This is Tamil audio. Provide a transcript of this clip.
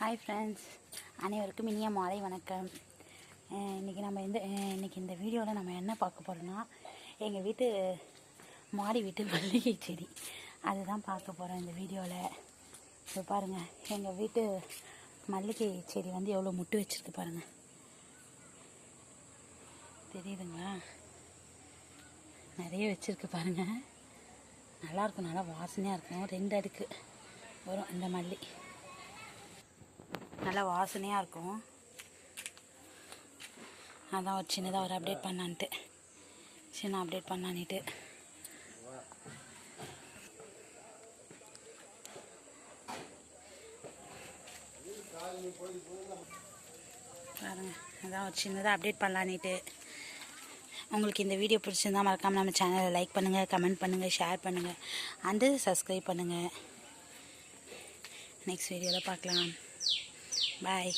ஹாய் ஃப்ரெண்ட்ஸ் அனைவருக்கும் இனிய மாலை வணக்கம். இன்றைக்கி இன்னைக்கு நம்ம இந்த இன்றைக்கி இந்த வீடியோவில் நம்ம என்ன பார்க்க போகிறோம்னா எங்கள் வீட்டு மாடி வீட்டு மல்லிகை செடி. அதுதான் பார்க்க போகிறோம் இந்த வீடியோவில் இப்போ பாருங்கள் எங்கள் வீட்டு மல்லிகை செடி வந்து எவ்வளோ முட்டு வச்சுருக்கு பாருங்கள் தெரியுதுங்களா? நிறைய வச்சுருக்கு பாருங்கள் நல்லாயிருக்கும் நல்லா வாசனையாக இருக்கும். ரெண்டு அடுக்கு. வரும் இந்த மல்லி. நல்லா வாசனையாக இருக்கும். அதான் ஒரு சின்னதாக ஒரு அப்டேட் பண்ணான்ட்டு சின்ன அப்டேட் பண்ணான்ட்டு பாருங்க அதான் ஒரு சின்னதாக அப்டேட் பண்ணலான்ட்டு. உங்களுக்கு இந்த வீடியோ பிடிச்சிருந்தா மறக்காமல் நம்ம சேனலை லைக் பண்ணுங்கள் கமெண்ட் பண்ணுங்கள் ஷேர் பண்ணுங்கள் அண்டு சப்ஸ்கிரைப் பண்ணுங்கள் நெக்ஸ்ட் வீடியோவில் பார்க்கலாம். Bye.